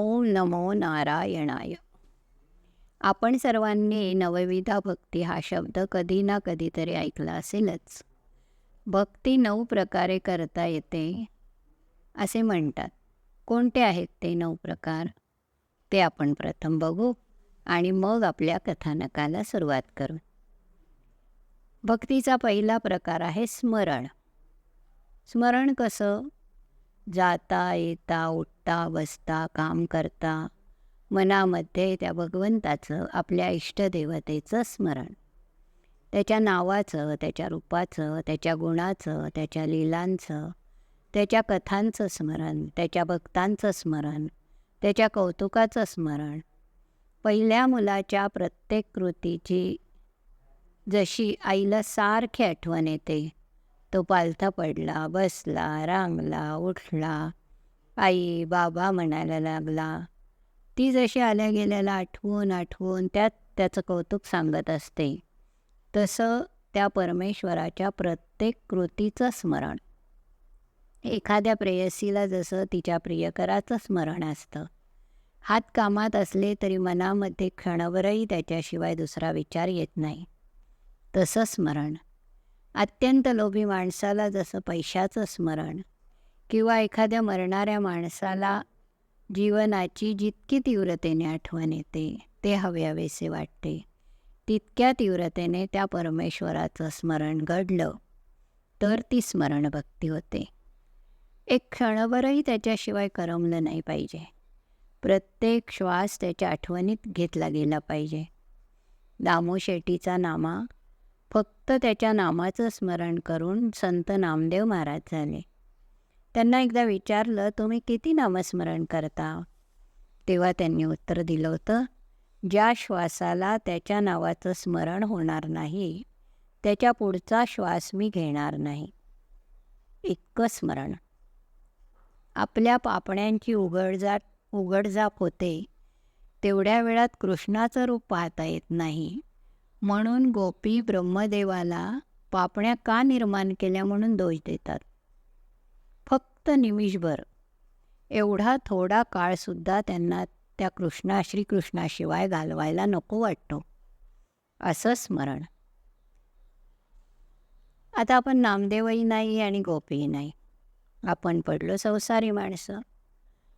ओम नमो नारायणाय. आपण सर्वांनी नवविधा भक्ती हा शब्द कधी ना कधीतरी ऐकला असेलच. भक्ती नऊ प्रकारे करता येते असे म्हणतात. कोणते आहेत ते नऊ प्रकार? ते आपण प्रथम बघू आणि मग आपल्या कथानकाला सुरुवात करू. भक्तीचा पहिला प्रकार आहे स्मरण. स्मरण कसं? जाता येता उठता बसता काम करता. मनामध्ये त्या भगवंताचं आपल्या इष्टदेवतेचं स्मरण. त्याच्या नावाचं त्याच्या रूपाचं त्याच्या गुणाचं त्याच्या लिलांचं त्याच्या कथांचं स्मरण त्याच्या भक्तांचं स्मरण त्याच्या कौतुकाचं स्मरण. पहिल्या मुलाच्या प्रत्येक कृतीची जशी आईला सारखी आठवण येते तो पालथा पडला बसला रांगला उठला. आई बाबा म्हणायला लागला ती जशी आल्या गेल्याला आठवून आठवून त्यात त्याचं कौतुक सांगत असते. तसं त्या परमेश्वराच्या प्रत्येक कृतीचं स्मरण. एखाद्या प्रेयसीला जसं तिच्या प्रियकराचं स्मरण असतं. हात कामात असले तरी मनामध्ये क्षणभरही त्याच्याशिवाय दुसरा विचार येत नाही. तसं स्मरण. अत्यंत लोभी माणसाला जसं पैशाचं स्मरण किंवा एखाद्या मरणाऱ्या माणसाला जीवनाची जितकी तीव्रतेने आठवण येते ते हवेहवेसे वाटते. तितक्या तीव्रतेने त्या परमेश्वराचं स्मरण घडलं तर ती स्मरणभक्ती होते. एक क्षणभरही त्याच्याशिवाय करमलं नाही पाहिजे. प्रत्येक श्वास त्याच्या आठवणीत घेतला गेला पाहिजे. दामो शेट्टीचा नामा फक्त त्याच्या नामाचं स्मरण करून संत नामदेव महाराज झाले. त्यांना एकदा विचारलं तुम्ही किती नामस्मरण करता? तेव्हा त्यांनी उत्तर दिलं होतं ज्या श्वासाला त्याच्या नावाचं स्मरण होणार नाही त्याच्या पुढचा श्वास मी घेणार नाही. इतकं स्मरण. आपल्या पापण्यांची उघडजाप उघडजाप होते तेवढ्या वेळात कृष्णाचं रूप पाहता येत नाही. म्हणून गोपी ब्रह्मदेवाला पापण्या का निर्माण केल्या म्हणून दोष देतात? फक्त निमिषभर. एवढा थोडा काळसुद्धा त्यांना त्या कृष्णा श्रीकृष्णाशिवाय घालवायला नको वाटतो. असं स्मरण. आता आपण नामदेवही नाही आणि गोपीही नाही. आपण पडलो संसारी माणसं.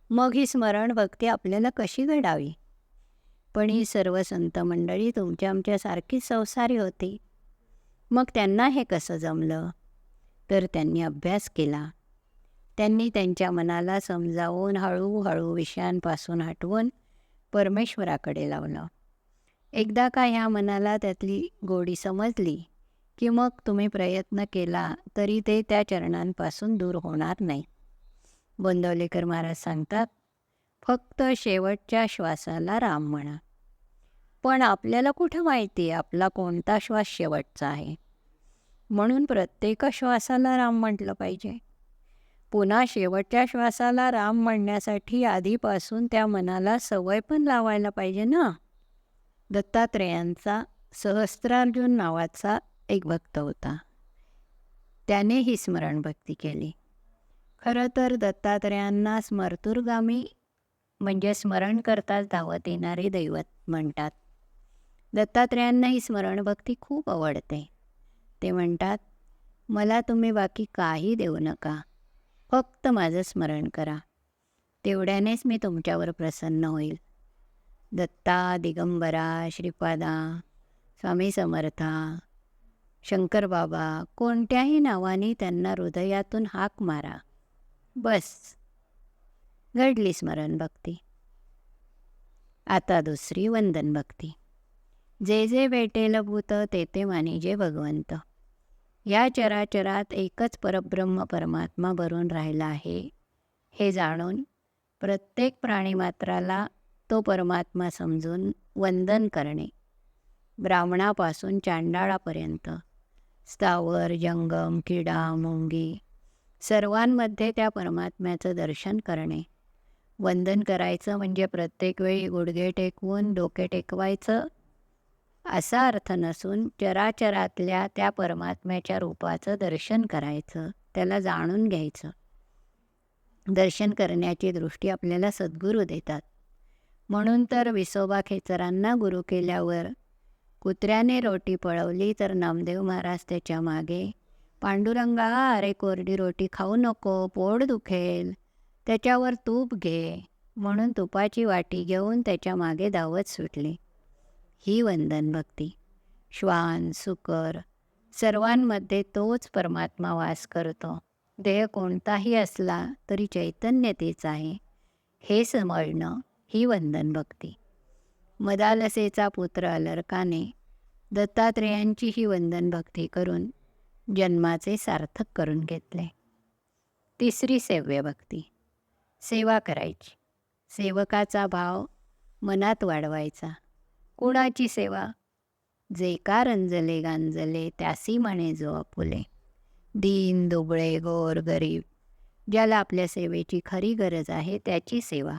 मग ही स्मरण भक्ती आपल्याला कशी घडावी? पण ही सर्व संत मंडळी तुमच्या आमच्यासारखीच संसारी होती. मग त्यांना हे कसं जमलं? तर त्यांनी अभ्यास केला. त्यांनी त्यांच्या मनाला समजावून हळूहळू विषयांपासून हटवून परमेश्वराकडे लावलं. एकदा का ह्या मनाला त्यातली गोडी समजली की मग तुम्ही प्रयत्न केला तरी ते त्या चरणांपासून दूर होणार नाही. गोंदवलेकर महाराज सांगतात फक्त शेवटच्या श्वासाला राम म्हणा. पण आपल्याला कुठं माहिती आहे आपला कोणता श्वास शेवटचा आहे? म्हणून प्रत्येक श्वासाला राम म्हटलं पाहिजे. पुन्हा शेवटच्या श्वासाला राम म्हणण्यासाठी आधीपासून त्या मनाला सवय पण लावायला पाहिजे ना? दत्तात्रेयांचा सहस्त्रार्जुन नावाचा एक भक्त होता. त्याने ही स्मरणभक्ती केली. खरं तर दत्तात्रेयांना स्मर्तुर्गामी म्हणजे स्मरण करताच धावत येणारे दैवत म्हणतात. दत्तात्रेयांना ही स्मरणभक्ती खूप आवडते. ते म्हणतात मला तुम्ही बाकी काही देऊ नका. फक्त माझं स्मरण करा. तेवढ्यानेच मी तुमच्यावर प्रसन्न होईल. दत्ता दिगंबरा श्रीपादा स्वामी समर्था शंकरबाबा कोणत्याही नावाने त्यांना हृदयातून हाक मारा. बस. घडली स्मरण भक्ती. आता दुसरी वंदन भक्ती. जे जे भेटेल भूत ते ते मानिजे भगवंत. या चराचरात एकच परब्रह्म परमात्मा भरून राहिला आहे. हे जाणून प्रत्येक प्राणीमात्राला तो परमात्मा समजून वंदन करणे. ब्राह्मणापासून चांडाळापर्यंत. स्थावर जंगम किडा मुंगी. सर्वांमध्ये त्या परमात्म्याचं दर्शन करणे. वंदन करायचं म्हणजे प्रत्येक वेळी गुडघे टेकवून डोके टेकवायचं. असा अर्थ नसून चराचरातल्या त्या परमात्म्याच्या रूपाचं दर्शन करायचं त्याला जाणून घ्यायचं. दर्शन करण्याची दृष्टी आपल्याला सद्गुरू देतात. म्हणून तर विसोबा खेचरांना गुरु केल्यावर कुत्र्याने रोटी पळवली तर नामदेव महाराज त्याच्यामागे पांडुरंगा अरे कोरडी रोटी खाऊ नको पोट दुखेल त्याच्यावर तूप घे म्हणून तुपाची वाटी घेऊन त्याच्यामागे धावत सुटली. ही वंदन भक्ती. श्वान सुकर सर्वांमध्ये तोच परमात्मा वास करतो. देह कोणताही असला तरी चैतन्य तेच आहे. हे समजणं ही वंदन भक्ती. मदालसेचा पुत्र अलर्काने दत्तात्रेयांची ही वंदन भक्ती करून जन्माचे सार्थक करून घेतले. तिसरी सेव्य भक्ती. सेवा करायची. सेवकाचा भाव मनात वाढवायचा. कुणाची सेवा? जे का रंजले गांजले त्यासी म्हणे जो आपुले. दीन दुबळे गोर गरीब ज्याला आपल्या सेवेची खरी गरज आहे त्याची सेवा.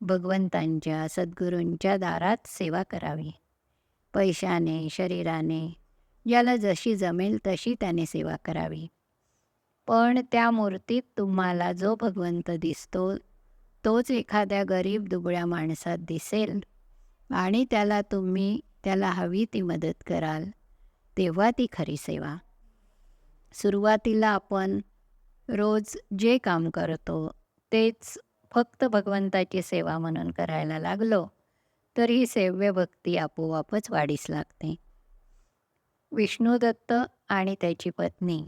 भगवंतांच्या सद्गुरूंच्या दारात सेवा करावी. पैशाने शरीराने ज्याला जशी जमेल तशी त्याने सेवा करावी. पण त्या मूर्तीत तुम्हाला जो भगवंत दिसतो तोच एखाद्या गरीब दुबळ्या माणसात दिसेल आणि त्याला तुम्ही त्याला हवी ती मदत कराल. तेव्हा ती खरी सेवा. सुरुवातीला आपण रोज जे काम करतो तेच फक्त भगवंताची सेवा म्हणून करायला लागलो तर ही सेव्य भक्ती आपोआपच वाढीस लागते. विष्णुदत्त आणि त्याची पत्नी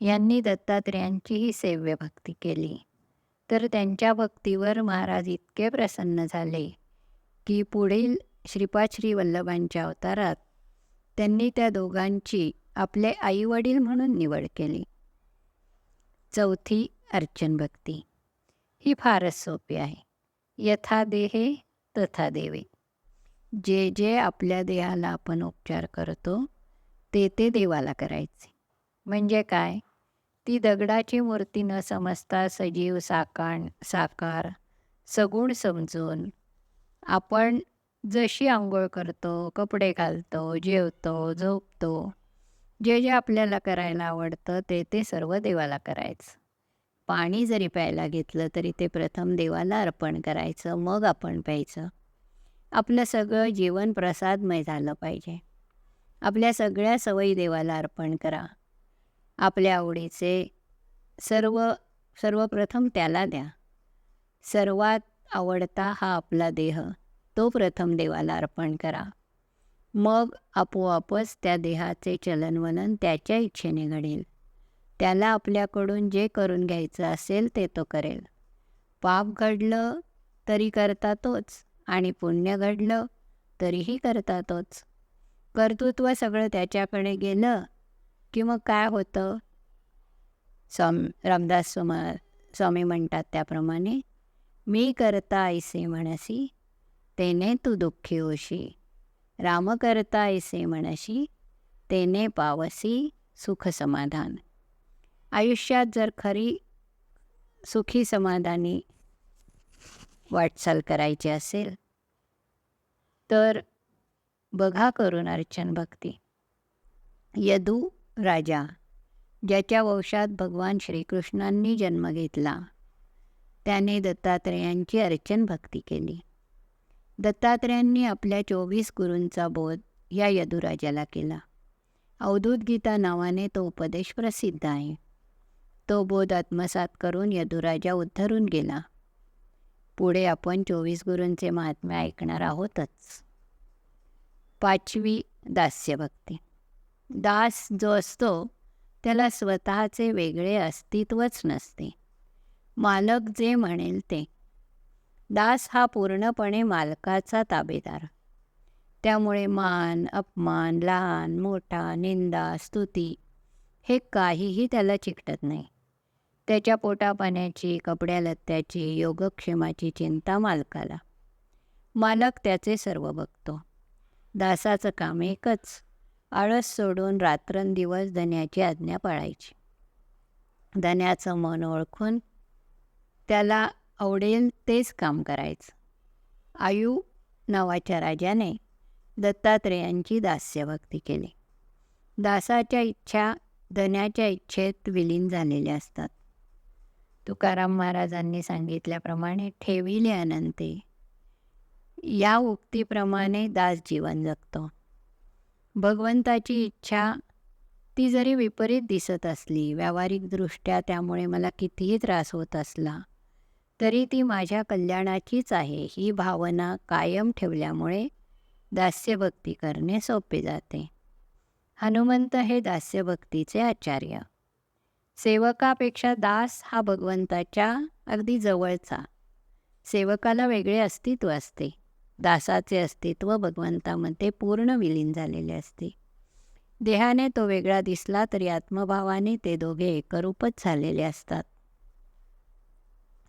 यांनी दत्तात्रेयांचीही सेव्य भक्ती केली. तर त्यांच्या भक्तीवर महाराज इतके प्रसन्न झाले की पुढील श्रीपाश्री वल्लभांच्या अवतारात त्यांनी त्या दोघांची आपले आईवडील म्हणून निवड केली. चौथी अर्चन भक्ती. ही फारच सोपी आहे. यथा देहे तथा देवे. जे जे आपल्या देहाला आपण उपचार करतो ते ते देवाला करायचे. म्हणजे काय? ती दगडाची मूर्ती न समजता सजीव साकाण साकार सगुण समजून आपण जशी आंघोळ करतो कपडे घालतो जेवतो झोपतो जे जे आपल्याला करायला आवडतं ते ते सर्व देवाला करायचं. पाणी जरी प्यायला घेतलं तरी ते प्रथम देवाला अर्पण करायचं मग आपण प्यायचं. आपलं सगळं जीवन प्रसादमय झालं पाहिजे. आपल्या सगळ्या सवयी देवाला अर्पण करा. आपल्या आवडीचे. सर्व सर्वप्रथम त्याला द्या. सर्वात आवडता हा आपला देह. तो प्रथम देवाला अर्पण करा. मग आपोआपच त्या देहाचे चलनवलन त्याच्या इच्छेने घडेल. त्याला आपल्याकडून जे करून घ्यायचं असेल ते तो करेल. पाप घडलं तरी करता तोच आणि पुण्य घडलं तरीही करता तोच. कर्तृत्व सगळं त्याच्याकडे गेलं की मग काय होतं? स्वाम रामदास स्वा स्वामी म्हणतात त्याप्रमाणे मी करता ऐसे म्हणसी तेने तू दुःखी होशी. राम करता ऐसे म्हणशी तेने पावसी सुख समाधान. आयुष्यात जर खरी सुखी समाधानी वाटचाल करायची असेल तर बघा करून अर्चन भक्ती. यदू राजा ज्याच्या वंशात भगवान श्रीकृष्णांनी जन्म घेतला. त्याने दत्तात्रेयांची अर्चन भक्ती केली. दत्तात्रेयांनी आपल्या चोवीस गुरूंचा बोध या यदुराजाला केला. अवधूत गीता नावाने तो उपदेश प्रसिद्ध आहे. तो बोध आत्मसात करून यदुराजा उद्धरून गेला. पुढे आपण चोवीस गुरूंचे महात्म्य ऐकणार आहोतच. पाचवी दास्यभक्ती. दास जो असतो त्याला स्वतःचे वेगळे अस्तित्वच नसते. मालक जे म्हणेल ते. दास हा पूर्णपणे मालकाचा ताबेदार. त्यामुळे मान अपमान लहान मोठा निंदा स्तुती हे काहीही त्याला चिकटत नाही. त्याच्या पोटापाण्याची कपड्यालत्त्याची योगक्षेमाची चिंता मालकाला. मालक त्याचे सर्व बघतो. दासाचं काम एकच. आळस सोडून रात्रंदिवस धन्याची आज्ञा पाळायची. धन्याचं मन ओळखून त्याला आवडेल तेच काम करायचं. आयू नावाच्या राजाने दत्तात्रेयांची दास्यभक्ती केली. दासाच्या इच्छा धन्याच्या इच्छेत विलीन झालेल्या असतात. तुकाराम महाराजांनी सांगितल्याप्रमाणे ठेविले अनंते. या उक्तीप्रमाणे दास जीवन जगतो. भगवंताची इच्छा ती जरी विपरीत दिसत असली व्यावहारिकदृष्ट्या त्यामुळे मला कितीही त्रास होत असला तरी ती माझ्या कल्याणाचीच आहे. ही भावना कायम ठेवल्यामुळे दास्यभक्ती करणे सोपे जाते. हनुमंत हे दास्यभक्तीचे आचार्य. सेवकापेक्षा दास हा भगवंताच्या अगदी जवळचा. सेवकाला वेगळे अस्तित्व असते. दासाचे अस्तित्व भगवंतामध्ये पूर्ण विलीन झालेले असते. देहाने तो वेगळा दिसला तरी आत्मभावाने ते दोघे एकरूपच झालेले असतात.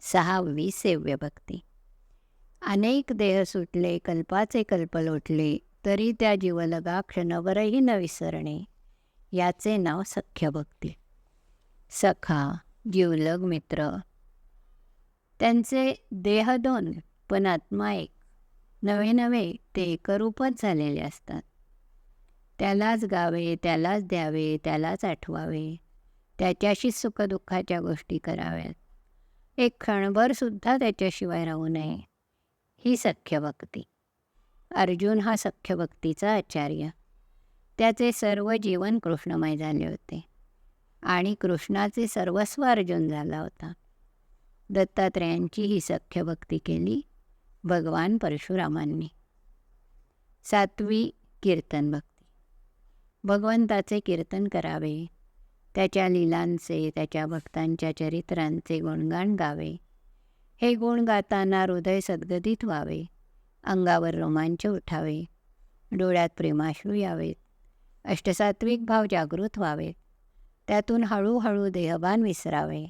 सहावी सेव्य भक्ती. अनेक देह सुटले कल्पाचे कल्प लोटले तरी त्या जीवलगा क्षणभरही न विसरणे याचे नाव सख्य भक्ती. सखा जीवलग मित्र. त्यांचे देह दोन पण आत्मा एक. नवे नवे ते एकरूपच झालेले असतात. त्यालाच गावे त्यालाच द्यावे त्यालाच आठवावे त्याच्याशीच सुखदुःखाच्या गोष्टी कराव्यात. एक क्षणभरसुद्धा त्याच्याशिवाय राहू नये ही सख्य भक्ती. अर्जुन हा सख्य भक्तीचा आचार्य. त्याचे सर्व जीवन कृष्णमय झाले होते आणि कृष्णाचे सर्वस्व अर्जुन झाला होता. दत्तात्रयांची ही सख्य भक्ती केली भगवान परशुरामांनी. सातवी कीर्तन भक्ती. भगवंताचे कीर्तन करावे. त्याच्या लिलांचे त्याच्या भक्तांच्या चरित्रांचे गुणगान गावे. हे गुण गाताना हृदय सद्गदित व्हावे. अंगावर रोमांच उठावे. डोळ्यात प्रेमाश्रू यावेत अष्टसात्विक भाव जागृत व्हावेत त्यातून हळूहळू देहभान विसरावे.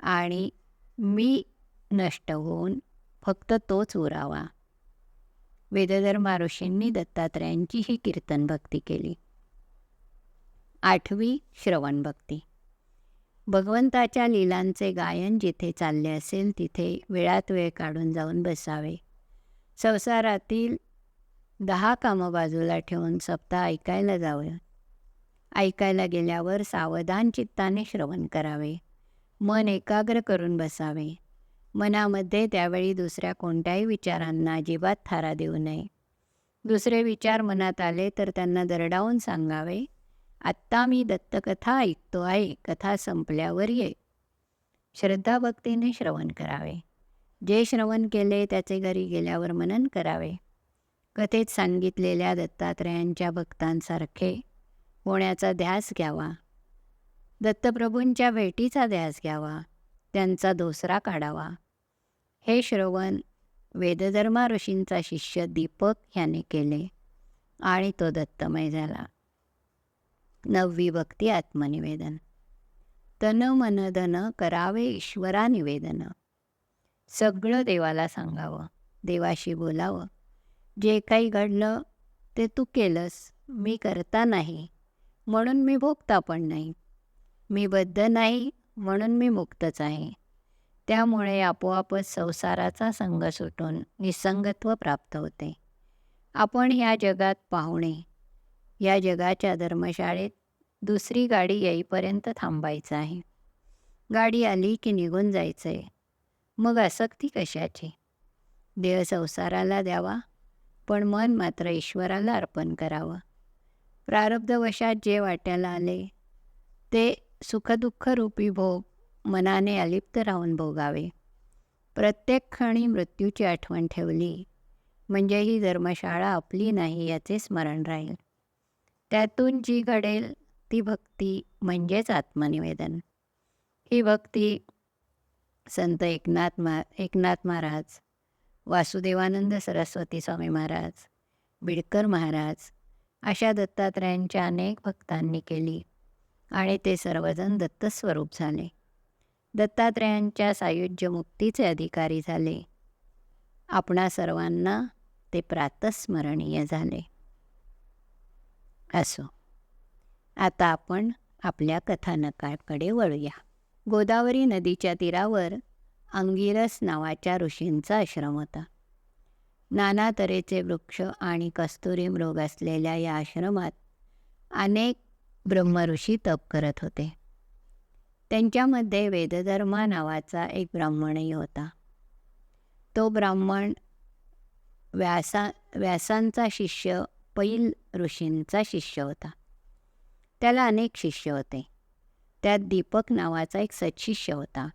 आणि मी नष्ट होऊन फक्त तोच उरावा. वेदधर्मा ऋषींनी दत्तात्रयांची ही कीर्तन भक्ती केली. आठवी श्रवण भक्ती. भगवंताच्या लीलांचे गायन जिथे चालले असेल तिथे वेळात वेळ काढून जाऊन बसावे. संसारातील दहा कामं बाजूला ठेवून सप्ताह ऐकायला जावं. ऐकायला गेल्यावर सावधान चित्ताने श्रवण करावे. मन एकाग्र करून बसावे. मनामध्ये त्यावेळी दुसऱ्या कोणत्याही विचारांना अजिबात थारा देऊ नये. दुसरे विचार मनात आले तर त्यांना दरडावून सांगावे. आत्ता मी दत्तकथा ऐकतो आहे. कथा संपल्यावर ये. श्रद्धाभक्तीने श्रवण करावे. जे श्रवण केले त्याचे घरी गेल्यावर मनन करावे. कथेत सांगितलेल्या दत्तात्रयांच्या भक्तांसारखे होण्याचा ध्यास घ्यावा. दत्तप्रभूंच्या भेटीचा ध्यास घ्यावा. त्यांचा दोसरा काढावा. हे श्रवण वेदधर्मा ऋषींचा शिष्य दीपक ह्याने केले आणि तो दत्तमय झाला. नववी भक्ती आत्मनिवेदन. तन मन धन करावे ईश्वरा निवेदन. सगळं देवाला सांगावं देवाशी बोलावं. जे काही घडलं ते तू केलंस मी करता नाही म्हणून मी भोगता पण नाही. मी बद्ध नाही म्हणून मी मुक्तच आहे. त्यामुळे आपोआपच संसाराचा संग सुटून निसंगत्व प्राप्त होते. आपण ह्या जगात पाहुणे. या जगाच्या धर्मशाळेत दुसरी गाडी येईपर्यंत थांबायचं आहे. गाडी आली की निघून जायचं आहे मग आसक्ती कशाची? देह संसाराला द्यावा पण मन मात्र ईश्वराला अर्पण करावं. प्रारब्धवशात जे वाट्याला आले ते सुखदुःख रूपी भोग मनाने अलिप्त राहून भोगावे. प्रत्येक क्षणी मृत्यूची आठवण ठेवली. म्हणजे ही धर्मशाळा आपली नाही याचे स्मरण राहील. त्यातून जी घडेल ती भक्ती म्हणजेच आत्मनिवेदन. ही भक्ती संत एकनाथ मा एकनाथ महाराज वासुदेवानंद सरस्वती स्वामी महाराज बिडकर महाराज अशा दत्तात्रयांच्या अनेक भक्तांनी केली आणि ते सर्वजण दत्तस्वरूप झाले. दत्तात्रयांच्या सायुज्य मुक्तीचे अधिकारी झाले. आपणा सर्वांना ते प्रातस्मरणीय झाले. असो. आता आपण आपल्या कथानकाकडे वळूया. गोदावरी नदीच्या तीरावर अंगिरस नावाच्या ऋषींचा आश्रम होता. नाना तऱ्हेचे वृक्ष आणि कस्तुरी मृग असलेल्या या आश्रमात अनेक ब्रह्मऋषी तप करत होते. त्यांच्यामध्ये वेदधर्मा नावाचा एक ब्राह्मणही होता. तो ब्राह्मण व्यासा व्यासांचा शिष्य पैल ऋषींचा शिष्य होता. त्याला अनेक शिष्य होते. त्यात दीपक नावाचा एक सत्शिष्य होता.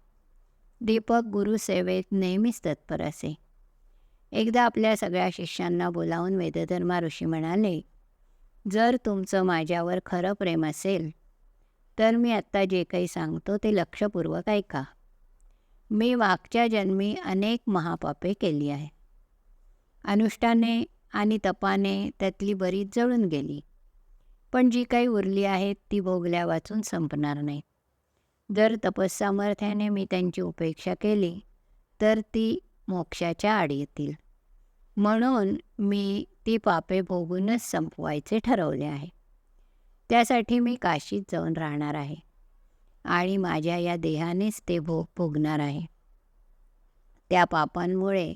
दीपक गुरुसेवेत नेहमीच तत्पर असे. एकदा आपल्या सगळ्या शिष्यांना बोलावून वेदधर्मा ऋषी म्हणाले जर तुमचं माझ्यावर खरं प्रेम असेल तर मी आत्ता जे काही सांगतो ते लक्षपूर्वक ऐका. मी मागच्या जन्मी अनेक महापापे केली आहे. अनुष्ठाने आणि तपाने त्यातली बरीच जळून गेली. पण जी काही उरली आहेत ती भोगल्या वाचून संपणार नाही. जर तपस्सामर्थ्याने मी त्यांची उपेक्षा केली तर ती मोक्षाच्या आड येतील. म्हणून मी ती पापे भोगूनच संपवायचे ठरवले आहे. त्यासाठी मी काशीत जाऊन राहणार आहे. आणि माझ्या या देहानेच ते भोग भोगणार आहे. त्या पापांमुळे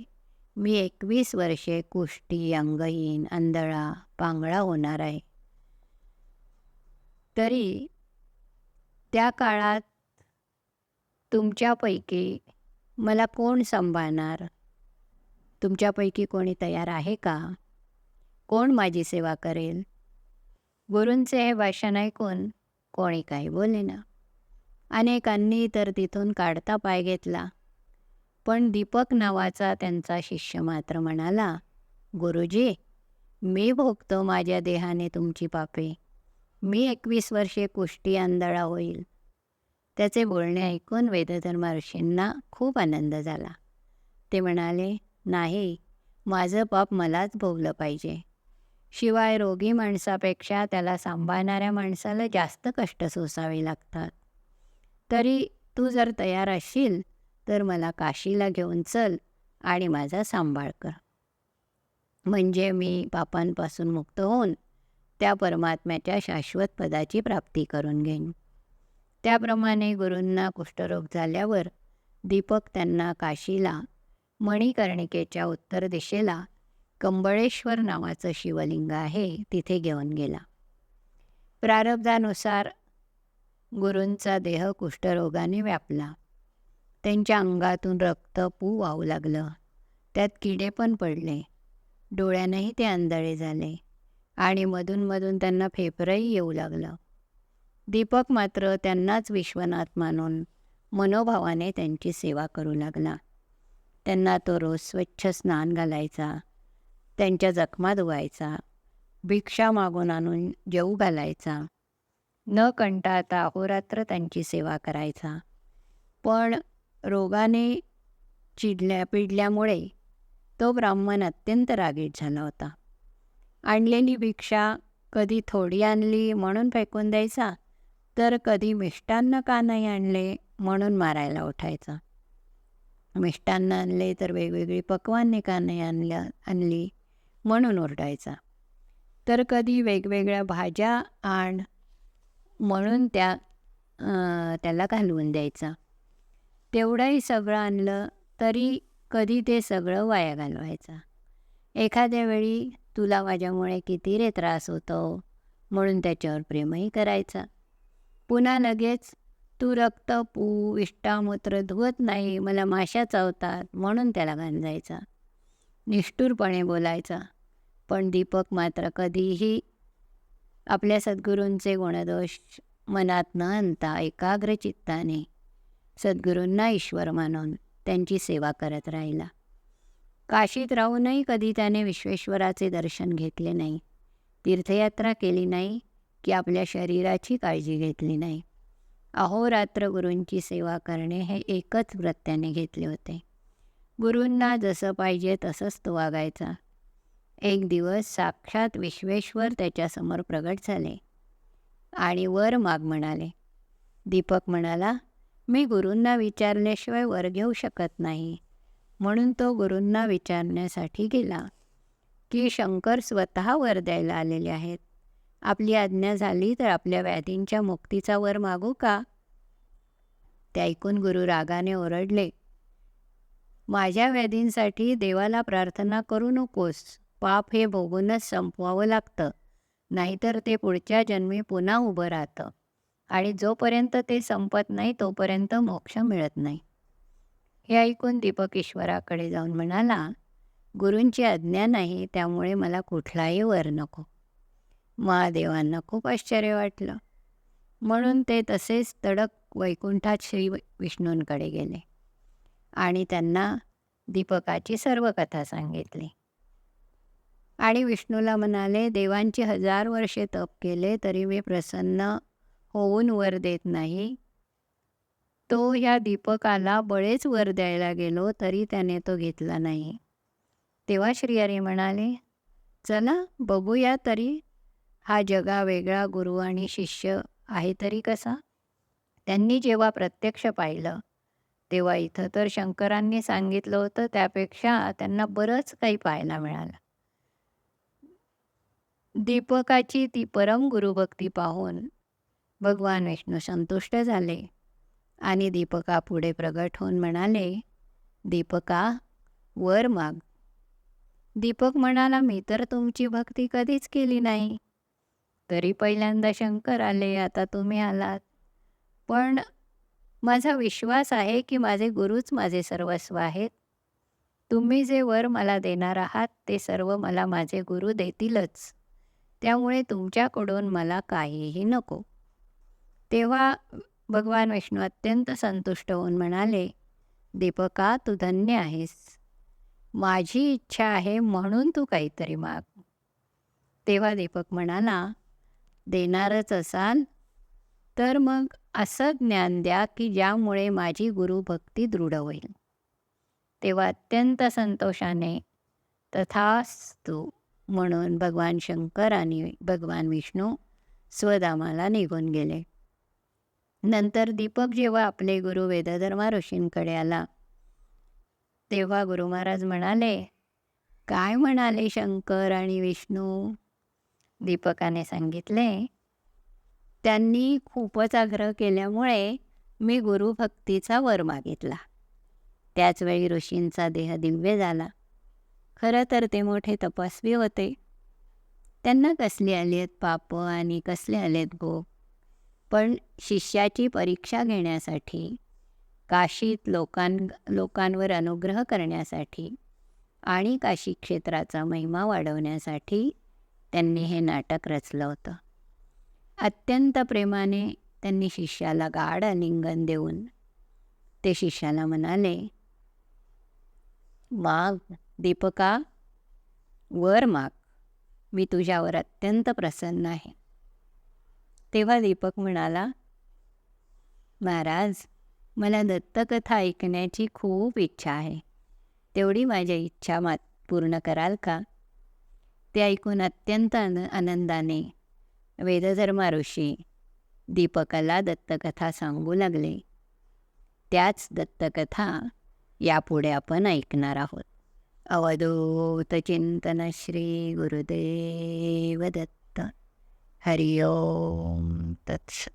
मी एकवीस वर्षे कुष्टी अंगहीन अंधळा पांगळा होणार आहे. तरी त्या काळात तुमच्यापैकी मला कोण सांभाळणार? तुमच्यापैकी कोणी तयार आहे का? कोण माझी सेवा करेल? गुरूंचे हे भाषण ऐकून कोणी काही बोलेना अनेकांनी तर तिथून काढता पाय घेतला. पण दीपक नावाचा त्यांचा शिष्य मात्र म्हणाला गुरुजी मी भोगतो माझ्या देहाने तुमची पापे. मी एकवीस वर्षे कुष्टी आंधळा होईल. त्याचे बोलणे ऐकून वेदधर्म ऋषींना खूप आनंद झाला. ते म्हणाले नाही माझं पाप मलाच भोगलं पाहिजे. शिवाय रोगी माणसापेक्षा त्याला सांभाळणाऱ्या माणसाला जास्त कष्ट सोसावे लागतात. तरी तू जर तयार असशील तर मला काशीला घेऊन चल आणि माझा सांभाळ कर. म्हणजे मी पापांपासून मुक्त होऊन त्या परमात्म्याच्या शाश्वत पदाची प्राप्ती करून घेईन. त्याप्रमाणे गुरूंना कुष्ठरोग झाल्यावर दीपक त्यांना काशीला मणिकर्णिकेच्या उत्तर दिशेला कंबळेश्वर नावाचं शिवलिंग आहे तिथे घेऊन गेला. प्रारब्धानुसार गुरूंचा देह कुष्ठरोगाने व्यापला. त्यांच्या अंगातून रक्त पू वाहू लागलं. त्यात किडे पण पडले. डोळ्यानंही ते आंधळे झाले आणि मधूनमधून त्यांना फेफरही येऊ लागलं. दीपक मात्र त्यांनाच विश्वनाथ मानून मनोभावाने त्यांची सेवा करू लागला. त्यांना तो रोज स्वच्छ स्नान घालायचा. त्यांच्या जखमा धुवायचा. भिक्षा मागून आणून जेऊ घालायचा. न कंटाळता अहोरात्र त्यांची सेवा करायचा. पण रोगाने चिडल्या पिडल्यामुळे तो ब्राह्मण अत्यंत रागीट झाला होता. आणलेली भिक्षा कधी थोडी आणली म्हणून फेकून द्यायचा तर कधी मिष्टान्न का नाही आणले म्हणून मारायला उठायचा. मिष्टान्न आणले तर वेगवेगळी पक्वान्ने का नाही आणल्या आणली? म्हणून ओरडायचा. तर कधी वेगवेगळ्या भाज्या आण म्हणून त्या त्याला घालवून द्यायचा. तेवढंही सगळं आणलं तरी कधी ते सगळं वाया घालवायचा. एखाद्या वेळी तुला माझ्यामुळे किती रे त्रास होतो म्हणून त्याच्यावर प्रेमही करायचा. पुन्हा लगेच तू रक्त पू इष्टामूत्र धुवत नाही मला माशा चावतात म्हणून त्याला गांजायचा निष्ठुरपणे बोलायचा. पण दीपक मात्र कधीही आपल्या सद्गुरूंचे गुणदोष मनात न आणता एकाग्र चित्ताने सद्गुरूंना ईश्वर मानून त्यांची सेवा करत राहिला. काशीत राहूनही कधी त्याने विश्वेश्वराचे दर्शन घेतले नाही. तीर्थयात्रा केली नाही की आपल्या शरीराची काळजी घेतली नाही. अहोरात्र गुरूंची सेवा करणे हे एकच व्रत त्याने घेतले होते. गुरूंना जसं पाहिजे तसंच तो वागायचा. एक दिवस साक्षात विश्वेश्वर त्याच्यासमोर प्रगट झाले आणि वर माग म्हणाले दीपक म्हणाला मी गुरूंना विचारल्याशिवाय वर घेऊ शकत नाही म्हणून तो गुरूंना विचारण्यासाठी गेला की शंकर स्वतः वर द्यायला आलेले आहेत. आपली आज्ञा झाली तर आपल्या व्याधींच्या मुक्तीचा वर मागू का ते ऐकून गुरु रागाने ओरडले माझ्या व्याधींसाठी देवाला प्रार्थना करू नकोस. पाप हे भोगूनच संपवावं लागतं. नाहीतर ते पुढच्या जन्मी पुन्हा उभं राहतं. आणि जोपर्यंत ते संपत नाही तोपर्यंत मोक्ष मिळत नाही. हे ऐकून दीपक ईश्वराकडे जाऊन म्हणाला गुरूंची आज्ञा नाही त्यामुळे मला कुठलाही वर नको. महादेवांना खूप आश्चर्य वाटलं. म्हणून ते तसेच तडक वैकुंठात श्री विष्णूंकडे गेले. आणि त्यांना दीपकाची सर्व कथा सांगितली. आणि विष्णूला म्हणाले देवांची हजार वर्षे तप केले तरी मी प्रसन्न होऊन वर देत नाही. तो ह्या दीपकाला बळेच वर द्यायला गेलो तरी त्याने तो घेतला नाही. तेव्हा श्रीहरी म्हणाले चला बघूया तरी. हा जगा वेगळा गुरु आणि शिष्य आहे तरी कसा? त्यांनी जेव्हा प्रत्यक्ष पाहिलं तेव्हा इथं तर शंकरांनी सांगितलं होतं त्यापेक्षा त्यांना बरंच काही पाहायला मिळालं. दीपकाची ती परम गुरुभक्ती पाहून भगवान विष्णू संतुष्ट झाले आणि दीपका पुढे प्रगट होऊन म्हणाले दीपका वर माग. दीपक म्हणाला मी तर तुमची भक्ती कधीच केली नाही. तरी पहिल्यांदा शंकर आले आता तुम्ही आलात. पण माझा विश्वास आहे की माझे गुरुच माझे सर्वस्व आहेत. तुम्ही जे वर मला देणार आहात ते सर्व मला माझे गुरु देतीलच. त्यामुळे तुमच्याकडून मला काहीही नको. तेव्हा भगवान विष्णू अत्यंत संतुष्ट होऊन म्हणाले दीपका तू धन्य आहेस. माझी इच्छा आहे म्हणून तू काहीतरी माग. तेव्हा दीपक म्हणाला देणारच असाल. तर मग असं ज्ञान द्या की ज्यामुळे माझी गुरुभक्ती दृढ होईल. तेव्हा अत्यंत संतोषाने तथास्तू. म्हणून भगवान शंकर आणि भगवान विष्णू स्वधामाला निघून गेले. नंतर दीपक जेव्हा आपले गुरु वेदधर्मा ऋषींकडे आला तेव्हा गुरु महाराज म्हणाले काय म्हणाले शंकर आणि विष्णू? दीपकाने सांगितले त्यांनी खूपच आग्रह केल्यामुळे मी गुरुभक्तीचा वर मागितला. त्याचवेळी ऋषींचा देह दिव्य झाला. खरं तर ते मोठे तपस्वी होते. त्यांना कसली आली आहेत पाप आणि कसले आलेत भोग? पण शिष्याची परीक्षा घेण्यासाठी काशीत लोकां लोकांवर अनुग्रह करण्यासाठी आणि काशी क्षेत्राचा महिमा वाढवण्यासाठी त्यांनी हे नाटक रचलं होतं. अत्यंत प्रेमाने त्यांनी शिष्याला गाढ आलिंगन देऊन ते शिष्याला म्हणाले वाघ दीपका वर माग. मी तुझ्यावर अत्यंत प्रसन्न आहे. तेव्हा दीपक म्हणाला महाराज मला दत्तकथा ऐकण्याची खूप इच्छा आहे. तेवढी माझ्या इच्छा मात पूर्ण कराल का? ते ऐकून अत्यंत आन आनंदाने वेदधर्मा ऋषी दीपकाला दत्तकथा सांगू लागले. त्याच दत्तकथा यापुढे आपण ऐकणार आहोत. अवधूत चिंतन श्री गुरुदेव दत्त. तत्स